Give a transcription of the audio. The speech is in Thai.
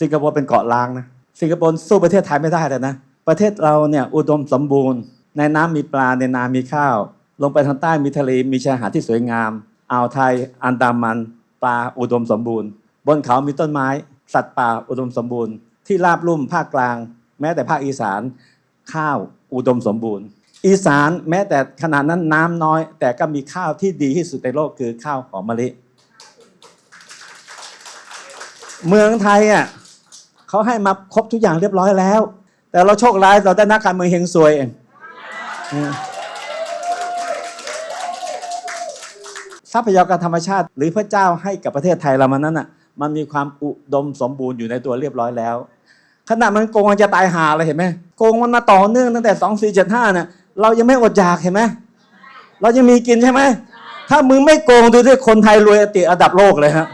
สิงคโปร์เป็นเกาะล้างนะสิงคโปร์สู้ประเทศไทยไม่ได้เลยนะ ประเทศเราเนี่ยอุดมสมบูรณ์ ในน้ำมีปลาในนามีข้าว ลงไปทางใต้มีทะเลมีชายหาดที่สวยงามอ่าวไทยอันดามันปลาอุดมสมบูรณ์ บนเขามีต้นไม้ สัตว์ป่าอุดมสมบูรณ์ ที่ราบลุ่มภาคกลาง แม้แต่ภาคอีสาน ข้าวอุดมสมบูรณ์ อีสานแม้แต่ขนาดนั้นน้ำน้อย แต่ก็มีข้าวที่ดีที่สุดในโลกคือข้าวหอมมะลิ เมืองไทยอะ เขาให้มาครบทุกอย่างเรียบร้อยแล้ว แต่เราโชคร้ายเราได้นักการเมืองเฮงซวยเองทรัพยากรธรรมชาติ หรือพระเจ้าให้กับประเทศไทยเรามันนั้นอะ มันมีความอุดมสมบูรณ์อยู่ในตัวเรียบร้อยแล้ว ขณะมันโกงมันจะตายหาเลยเห็นไหมโกงมันมาต่อเนื่องตั้งแต่สองสี่เจ็ดห้าเนี่ยเรายังไม่อดอยากเห็นไหมเรายังมีกินใช่ไหมถ้ามึงไม่โกงดูที่คนไทยรวยติดอันดับโลกเลยฮะ